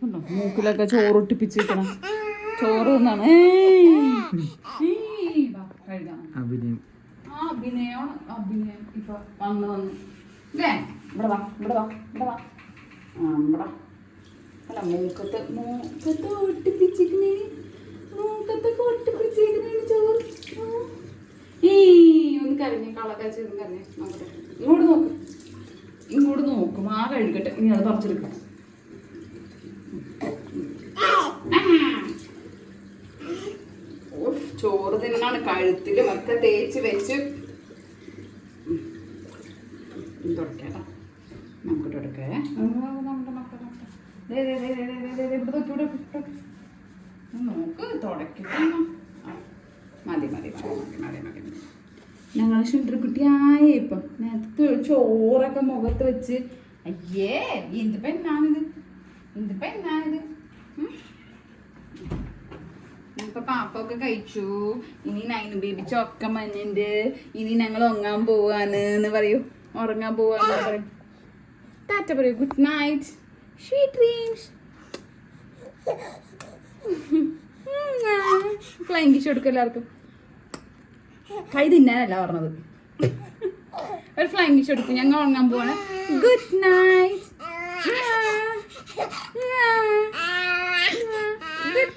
മൂക്കിലൊക്കെ ചോറ് ഒട്ടിപ്പിച്ചിരിക്കണം ചോറ് തിന്നാണ് അഭിനയം. ആ അഭിനയമാണ് അഭിനയം. ഇപ്പൊ വന്ന് വന്ന്. ഇല്ലേ ഇവിടെ വാ ഇവിടെ വാ ഇവിടെ വാ. ആ ഇവിടെ അല്ല മൂക്കത്ത് മൂക്കത്ത് ഒട്ടിപ്പിച്ചിരിക്കണേ. മൂക്കത്തൊക്കെ ഒട്ടിപ്പിച്ചിരിക്കണേ ചോറ്. ഈ ഒന്ന് കരഞ്ഞേ കളക്കരച്ച് ഒന്ന് കരഞ്ഞേ. നോക്കട്ടെ ഇങ്ങോട്ട് നോക്ക്. ഇങ്ങോട്ട് നോക്കും. ആ കഴുകട്ടെ. നീ അത് പറിച്ചെടുക്കാം. ചോറ് തിന്നാണ് കഴുത്തിലും ഒക്കെ തേച്ച് വെച്ച് നോക്ക് ഞങ്ങൾ ശുണ്ട്രക്കുട്ടിയായ ഇപ്പം നേരത്തെ ചോറൊക്കെ മുഖത്ത് വെച്ച് അയ്യേ എന്ത് പെണ്ണാണിത് എന്ത് എന്നാണിത്? ഇപ്പൊ പാപ്പൊക്കെ കഴിച്ചു. ഇനി നൈനു ബേബി ചൊക്ക മഞ്ഞുണ്ട്. ഇനി ഞങ്ങൾ ഉറങ്ങാൻ പോവാന്ന് എന്ന് പറയൂ. ഉറങ്ങാൻ പോവാന്ന് പറയും. ടാറ്റ പറയൂ. Good night sweet dreams flying kiss കൊടുക്കും എല്ലാവർക്കും. കൈ തിന്നാനല്ല പറഞ്ഞത്. ഒരു ഫ്ലൈങ് കിഷ് കൊടുക്കും. ഞങ്ങൾ ഉറങ്ങാൻ പോവാണ്. Good night Yeah.